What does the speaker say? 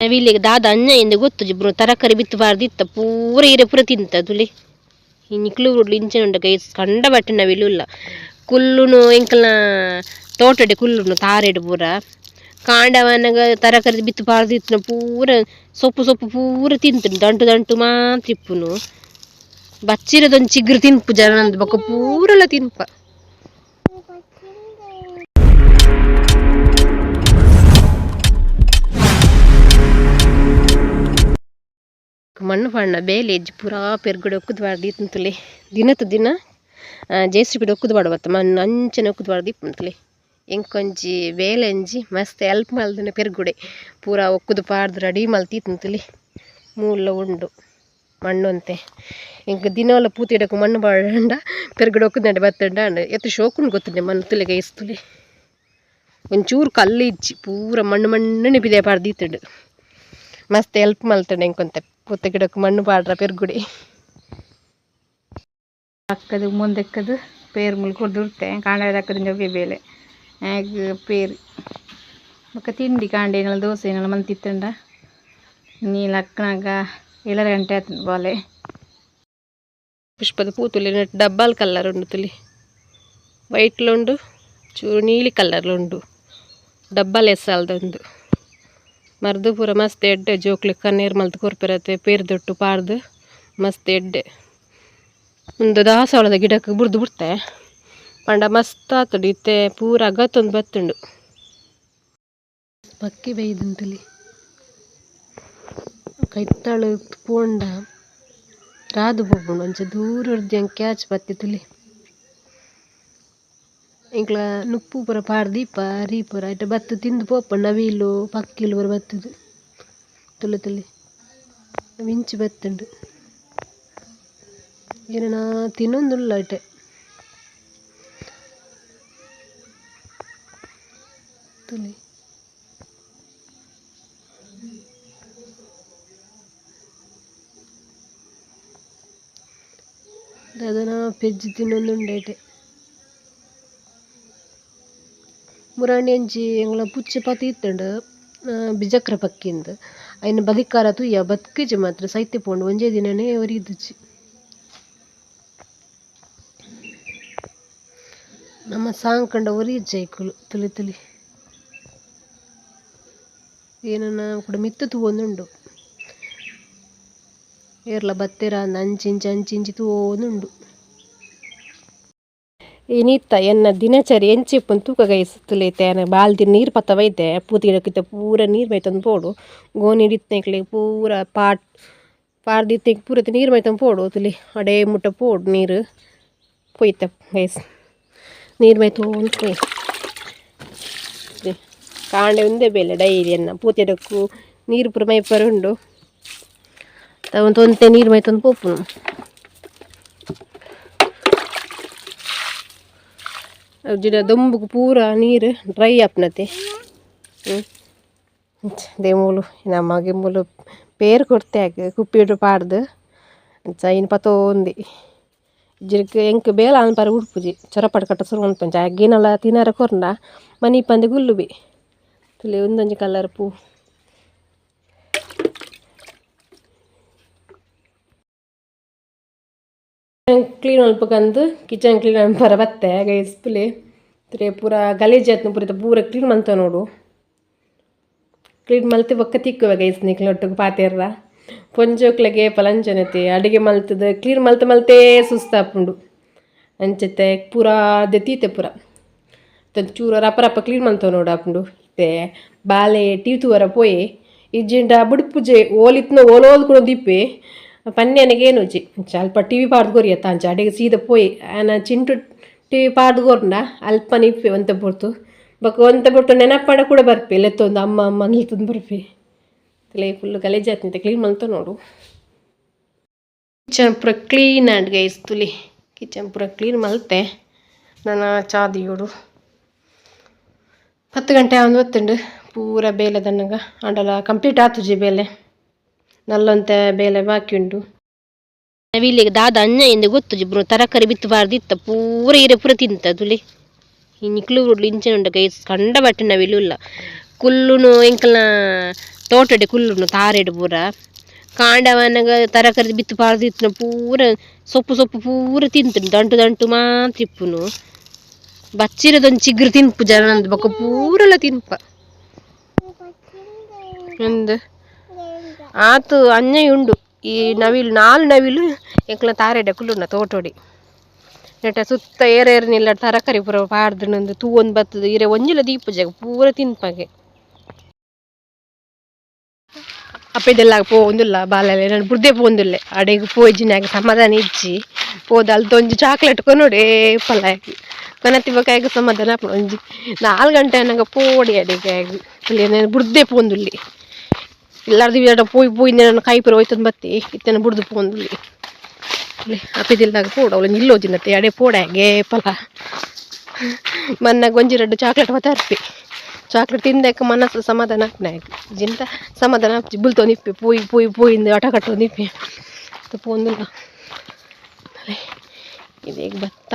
ನವಿಲಿಗೆ ದಾದ ಅಂಜ ಎಂದು ಗೊತ್ತು ಜಿಬ್ರು ತರಕಾರಿ ಬಿತ್ತಬಾರ್ದಿತ್ತ ಪೂರ ಇರೆ ಪೂರ ತಿಂತ ತುಲಿ ಇನ್ಕ್ಲು ಇಂಚೆ ಉಂಡ ಕೈ ಕಂಡ ಬಟ್ಟೆ ನವಿಲುಲ್ಲ ಕುಲ್ಲುನು ಎಂಕಲ್ನ ತೋಟಡೆ ಕುಲ್ಲುನು ತಾರೆಡು ಪೂರ. ಕಾಂಡವನಗ ತರಕಾರಿ ಬಿತ್ತಬಾರ್ದಿತ್ತು ಪೂರ ಸೊಪ್ಪು ಸೊಪ್ಪು ಪೂರ ತಿಂತು ದಂಟು ದಂಟು ಮಾತ್ರ ಇಪ್ಪುನು. ಬಚ್ಚಿರದೊಂದು ಚಿಗ್ರು ತಿನ್ಪು ಜನ ಬೊಕ್ಕ ಪೂರಲ ತಿನ್ಪ. ಮಣ್ಣು ಬಣ್ಣ ಬೇಲೆ ಪೂರಾ ಪೆರ್ಗಡೆ ಒಕ್ಕುದು ಬಾರ್ದು ಇತ್ತಂತಲೆ ದಿನತ್ತು ದಿನ ಜೇಸ್ರಿ ಒಕ್ಕುದು ಬಾಡುವತ್ತ ಮಣ್ಣು ಅಂಚನೆ ಒಕ್ಕುದು ಬಾರ್ದು ಇಪ್ಪಂತಲೆ ಎಂಕೊಂಜಿ ಬೇಲೆ ಅಂಜಿ, ಮಸ್ತ್ ಹೆಲ್ಪ್ ಮಲ್ದನೆ ಪೆರ್ಗುಡೆ. ಪೂರ ಒಕ್ಕುದು ಪಾಡ್ದು ರೆಡಿ ಮಲ್ತಿತ್ತಂತಲೆ ಮೂಲ ಉಂಡು, ಮಣ್ಣು ಅಂತೆ. ಇಂಕ ದಿನವಲ್ಲ ಪೂತಿ ಇಡಕ್ಕೆ ಮಣ್ಣು ಬಾಳಂಡ, ಪೆರ್ಗಡೆ ಒಕ್ಕುದಂಡೆ ಬತ್ತಂಡ ಎತ್ತು ಶೋಕುನ್ ಗೊತ್ತುಂಡು ಮಣ್ಣು ತುಲೆಗೆ ಇಸ್ತುಲೆ ಒಂಚೂರು ಕಲ್ಲು ಇಜ್ಜಿ, ಪೂರ ಮಣ್ಣು ಮಣ್ಣು ನಿಪಿದೆ ಪಾಡ್ದಿತ್ತಂಡು ಮಸ್ತ್ ಹೆಲ್ಪ್ ಮಲ್ತಂಡೆ ಇಂಕೊಂತ ಪೂತ ಗಿಡಕ್ಕೆ ಮಣ್ಣು ಪಾಡ್ರ ಪೆರ್ಗುಡಿ ಅಕ್ಕದು ಮುಂದಕ್ಕದು ಪೇರು ಮುಲ್ಕೊಂಡು ದುರ್ತೆ ಕಾಂಡ ಅಕ್ಕದ ಜೊಗೆ ಬೇಲೆ ಆಗ ಪೇರು ಬೊಕ್ಕ ತಿಂಡಿ ಕಾಂಡೆಗಳ ದೋಸೆಗಳ ಮಂತಿತ್ತಂಡ ನೀಲ ಅಕ್ಕನಾಗ ಏಳರ ಗಂಟೆ ಆಯ್ತು ಬಾಲೆ ಪುಷ್ಪದ ಪೂತುಲಿ ನೆಟ್ ಡಬ್ಬಲ್ ಕಲರ್ ಉಂಡು ತುಲಿ ವೈಟ್ಲುಂಡು ಚೂರು ನೀಲಿ ಕಲರ್ಲುಂಡು ಡಬ್ಬಲ್ ಎಸ್ಸಲ್ದೊಂದು ಮರ್ದು ಪೂರ ಮಸ್ತ್ ಎಡ್ಡೆ, ಜೋಕ್ಲಿ ಕಣ್ಣೀರು ಮಲ್ತು ಕೊರ್ಪಿರತ್ತೆ ಪೇರ್ ದೊಟ್ಟು ಪಾರ್ದು ಮಸ್ತ್ ಎಡ್ಡೆ. ಒಂದು ದಾಸವಾಳದ ಗಿಡಕ್ಕೆ ಬುಡ್ದು ಬಿಡ್ತೆ. ಪಂಡ ಮಸ್ತ್ ಆತುಡು ಇತ್ತೆ, ಪೂರ ಅಗತ್ತೊಂದು ಬತ್ತುಂಡು. ಪಕ್ಕಿ ಬೇಯ್ದಂತಲಿ ಕೈತ್ತಾಳು ಪೋಂಡ ರಾದು ಪೋಪುಂಡು ಒಂಚ ದೂರ ಕ್ಯಾಚ್ ಬತ್ತಿ ತುಲಿ ಇಂಕ್ಲ ನುಪ್ಪು ಪೂರ ಪಾಡ್ದು ದೀಪ ರೀಪುರ ಐಟ ಬತ್ತು ತಿಂದು ಪೋಪ ನವಿಲು ಪಕ್ಕಿಲು ಪೂರ ಬತ್ತದು. ತುಲು ತುಲಿ ಮಿಂಚಿ ಬತ್ತುಂಡು. ಏನ ತಿನ್ನೊಂದುಲ್ಲ ಐಟೆ ತುಲಿ ಅದನ್ನ ಪೆಜ್ಜಿ ತಿನ್ನೊಂದುಂಡು ಐಟೆ ಎಂಗ್ಲ ಪುಚ್ಚ ಪತಿ ಇತ್ತಂಡು ಬಿಜಕ್ರ ಪಕ್ಕಿಂದು ಐನ ಬಲಿಕಾರ ತುಯ್ಯ ಬತ್ಕಿಜಿ ಮಾತ್ರ ಸೈತ್ಯ ಪೋಂಡು ಒಂಜೇ ದಿನನೇ ಒರಿದುಜಿ ನಮ್ಮ ಸಾಂಗ್ ಕಂಡ ಒರಿಜ್ಜ ಐಕುಲು ತುಲಿ ತುಲಿ ಏನನ್ನ ಕೂಡ ಮಿತ್ತು ತೂವೊಂದುಂಡು ಏರ್ಲ ಬತ್ತೆರ ಅಂದ ಅಂಚಿಂಚಿ ಅಂಚಿಂಚಿ ತೂವೊಂದುಂಡು ಏನಿತ್ತ, ಎನ್ನ ದಿನಚರಿ ಎಂಚಿಪ್ಪುನ್ ತೂಕ ಗೈಸುತ್ತಲೈತೆ ಬಾಲ್ದಿ ನೀರು ಪತ್ತ ಬೈತೆ ಪೂತಿ ಗಿಡಕ್ಕಿತ್ತ ಪೂರ ನೀರು ಬೈತಂದು ಪೋಡು. ಗೋಣಿ ಹಿಡಿತ್ನೆಕ್ಲೆ ಪೂರ ಪಾಟ್ ಪಾಡ್ದಿತ್ತೆಕ್ ಪೂರ ನೀರು ಬೈತಂದು ಪೋಡು ತುಲಿ ಅಡೆ ಮುಟ್ಟ ಪೋಡು ನೀರು. ಪೊಯ್ತ ಗೈಸ್, ನೀರು ಬೈತೋಂದು ಪೊಯ್ ಕಾಂಡೆ ಒಂದೇ ಬೇಲೆ ಡೈಲಿ ಅನ್ನ, ಪೂತಿ ಗಿಡಕ್ಕೂ ನೀರು ಪೂರ ಮೈಪರ ಉಂಡು ತಗೊಂಡು ತೊಂದೆ ನೀರು ಮೈತಂದು ಪೋಪುನು. ಜಿಡ ದೊಂಬುಗು ಪೂರ ನೀರು ಡ್ರೈ ಆಪ್ನತೆ ದೇ ಮೂಲು ನಮಗೆ ಮೂಲು ಪೇರು ಕೊಡ್ತೆ ಆಗ ಕುಪ್ಪಿಡು ಪಾಡ್ದು ಅಂಚ ಇನ್ನು ಪತೋಂದಿ ಜಿರ್ಕ್ ಎಂಕ್ ಬೇಲ ಅನ್ಪರ ಉಡ್ಪುಜಿ ಚೊರಪಡ ಕಟ್ಟ ಸುರು ಅನ್ಪಂಚ ಅಗ್ಗಿನಲ್ಲ ತಿನ್ನರ ಕೊರ್ನ ಮನಿ ಪಂದೆ ಗುಲ್ಲುಬಿ ತುಲಿ ಒಂದೊಂಜಿ ಕಲರ್ ಪೂ ಕ್ಲೀನ್ ಅಲ್ಪಕಂದು ಕಿಚನ್ ಕ್ಲೀನ್ ಅನ್ಪರ ಬತ್ತೆ. ಗೈಸ್ ಪುಲೆ ಪೂರ ಗಲೀಜ್ ಆಯ್ತು ಪೂರ ಕ್ಲೀನ್ ಮಲ್ತ ನೋಡು. ಕ್ಲೀನ್ ಮಲ್ತಿ ಬೊಕ್ಕ ತಿಕ್ಕುವ ಗೈಸ್ ನಿಕ್ಲ ಒಟ್ಟಿಗೆ ಪಾತೇರ್ರ ಪೊಂಜೋಕ್ಲಗೆ ಪಲಂಚನತೆ ಅಡಿಗೆ ಮಲ್ತದ ಕ್ಲೀನ್ ಮಲ್ತ ಮಲ್ತೇ ಸುಸ್ತಾಪುಂಡು. ಅಂಚತೆ ಪೂರ ದೆತೀತೆ ಪೂರ. ಚೂರ ರಪ್ಪ ರಪ್ಪ ಕ್ಲೀನ್ ಮಲ್ತವ ನೋಡು ಅಪ್ಪುಂಡು ಇತ್ತೆ ಬಾಲೆ ಟಿ ತೂವರ ಪೋಯಿ ಇಜ್ಜಿಂಡ ಪೂಜೆ ಓಲಿತ್ನ ಓಲೋಲ್ ಕೂಡ ದಿಪ್ಪೆ ಪನ್ಯನಿಗೆ ಏನೋಜಿ ಅಲ್ಪ ಟಿ ವಿ ಪಾಡ್ದು ಕೊರಿಯತ್ತ ಅಂಚ. ಅಡಿಗೆ ಸೀದ ಪೋಯಿ. ಆನ ಚಿಂಟು ಟಿ ವಿ ಪಾಡ್ದು ಕೊರ್ನ? ಅಲ್ಪ ನಿಪ್ಪೆ ಒಂತ ಪೊರ್ತು ಬಕ್ ಒಂತ ಬಿಟ್ಟು ನೆನಪಾಡ ಕೂಡ ಬರ್ಪೆ. ಲೆತ್ತೊಂದು ಅಮ್ಮ ಅಮ್ಮ ನಿಲ್ತಂದು ಬರ್ಪಿ. ತಲೆ ಫುಲ್ ಗಲೀಜ್ ಆತಂತೆ ಕ್ಲೀನ್ ಮಾಡ್ತ ನೋಡು. ಕಿಚನ್ ಪೂರ ಕ್ಲೀನ್ ಆಡ್ ಗೈಸ್ ತುಲಿ ಕಿಚನ್ ಪೂರ ಕ್ಲೀನ್ ಮಲ್ತೆ ನನ್ನ ಚಾದಿಯೋಡು ಹತ್ತು ಗಂಟೆ ಒಂದು ಹೊತ್ತುಂಡು. ಪೂರ ಬೇಲೆ ದನ್ನಗ ಅಂಡಲ ಕಂಪ್ಲೀಟ್ ಆತುಜಿ ಬೇಲೆ. ನಲ್ಲೊಂತೆ ಬೇಲೆ ಬಾಕಿ ಉಂಡು ನವಿಲಿಗೆ ದಾದ ಅನ್ನ ಎಂದು ಗೊತ್ತು ಜಿಬ್ರು ತರಕಾರಿ ಬಿತ್ತಬಾರ್ದಿತ್ತ ಪೂರ ಇರೆ ಪೂರ ತಿಂತ ತುಲಿ. ಇನ್ಕ್ಲು ಉಡ್ಲು ಇಂಚೆ ಉಂಡ ಕೈ ಕಂಡ ಬಟ್ಟೆ ನವಿಲುಲ್ಲ ಕುಲ್ಲುನು ಎಂಕಲ್ನ ತೋಟಡೆ ಕುಲ್ಲುನು ತಾರೆಡು ಪೂರ. ಕಾಂಡವನಗ ತರಕಾರಿ ಬಿತ್ತು ಪಾರ್ದಿತ್ತು ಪೂರ ಸೊಪ್ಪು ಸೊಪ್ಪು ಪೂರ ತಿಂತು ದಂಟು ದಂಟು ಮಾತ್ರ ಇಪ್ಪುನು ಬಚ್ಚಿರದೊಂದು ಚಿಗ್ರು ತಿನ್ಪು ಜನ ಬೊಕ್ಕ ಪೂರಲ ತಿನ್ಪ. ಎಂದು ಆತು ಅನ್ಯಾಯ ಉಂಡು. ಈ ನವಿಲು, ನಾಲ್ ನವಿಲು ಎಂಕ್ಲ ತಾರೆಡೆ ಕುಲ್ಲುಂಡ ತೋಟೋಡಿ. ನೆಟ್ಟ ಸುತ್ತ ಏರ ನಿಲ್ಲ ತರಕಾರಿ ಪೂರ ಪಾಡ್ದು ತೂ ಒಂದು ಬತ್ತದ ಇರೆ ಒಂಜಿಲ ದೀಪ ಜಗ ಪೂರ ತಿನ್ಪಾಗೆ. ಅಪ್ಪೆದೆಲ್ಲ ಪೋವೊಂದುಲ್ಲ ಬಾಲೆಲೆ ನಾನು ಬುರ್ದೆ ಪೋಂದುಲ್ಲೆ ಅಡೆಗೆ ಪೋಯ್ಜಿನಾಗ ಸಮಾಧಾನ ಇಜ್ಜಿ. ಪೋದ ತೊಂಜು ಚಾಕ್ಲೇಟ್ ಕೊನೋಡೆ ಪಲಾಗಿ ಕನತಿ ಬಕಾಯಿಗೆ ಸಮಾಧಾನ ಆಪುಂಡು ಒಂಜಿ ನಾಲ್ಕು ಗಂಟೆ ನಂಗೆ ಪೋಡಿ ಅಡೆಗೆ ಅಲ್ಲಿ ನಾನು ಬುರ್ದೆ ಪೋಂದುಲ್ಲಿ ಇಲ್ಲಾರ್ದು ಎರಡು ಪೂ ಪೂ ಇನ್ನೇನ ಕಾಯಿ ಪೂರ ಹೋಯ್ತಂದು ಬತ್ತಿ ಇತ್ತೇನ ಬುಡ್ದು ಪೋಂದುಲ್ಲಿ ಅಪ್ಪಿದಿಲ್ದಾಗ ಪೂಡ ಅವಳು ನಿಲ್ಲೋಜಿನತ್ತೆ ಪೂಡ ಪೋಡಾಗೆ ಪಲ. ಮನ್ನಾಗ ಒಂಜಿ ಎರಡು ಚಾಕ್ಲೇಟ್ ಅರ್ಪಿ. ಚಾಕ್ಲೇಟ್ ತಿಂದಕ್ಕೆ ಮನಸ್ಸು ಸಮಾಧಾನ ಆಗ್ನಾಗ ಜಿಂತ ಸಮಾಧಾನ ಆಗ್ತಿ ಬುಲ್ತೋ ನಿಪ್ಪಿ ಪೋಯ್ ಪೋಯ್ ಇಂದ ಆಟ ಕಟ್ಟೋ ನಿಪ್ಪಿ. ಪೋಂದಿಲ್ಲ ಇದೀಗ ಭತ್ತ.